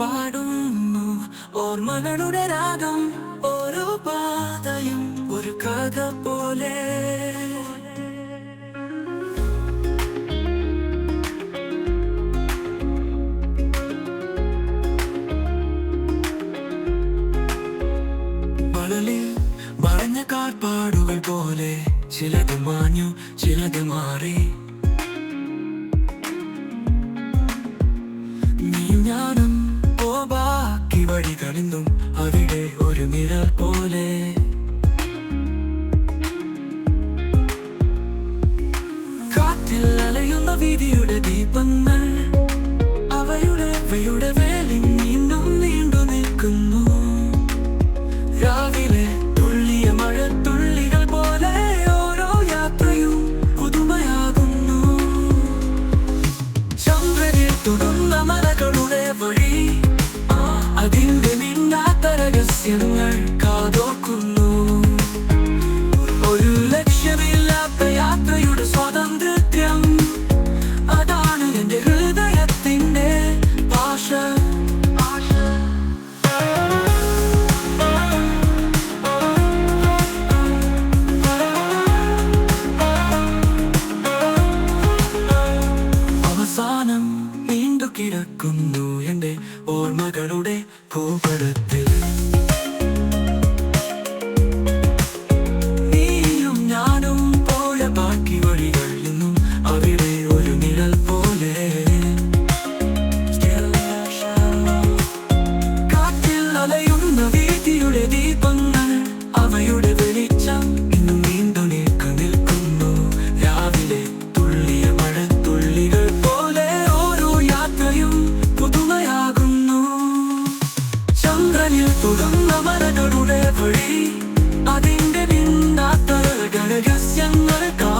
പാടുന്നു. ഓർമ്മകളുടെ രാഗം ഓരോ പാതയും ഒരു കഥ പോലെ. മറഞ്ഞ കാൽപ്പാടുകൾ പോലെ ചിലത് മാഞ്ഞു ചിലത് മാറി. അലയുന്ന വീതിയുടെ ദീപങ്ങൾ അവയുടെ അവയുടെ വേലി നീണ്ടും നീണ്ടു നിൽക്കുന്നു. രാവിലെ തുള്ളിയ മഴ തുള്ളികൾ പോലെ ഓരോ യാത്രയും പുതുമയാകുന്നു. ചന്ദ്രനിൽ തുറന്ന മലകളുടെ വഴി അതിന്റെ നിന്നാത്ത രഹസ്യങ്ങൾ കിടക്കുന്നു എന്റെ ഓർമ്മകളുടെ ഭൂപടത്തിൽ. Bunları kal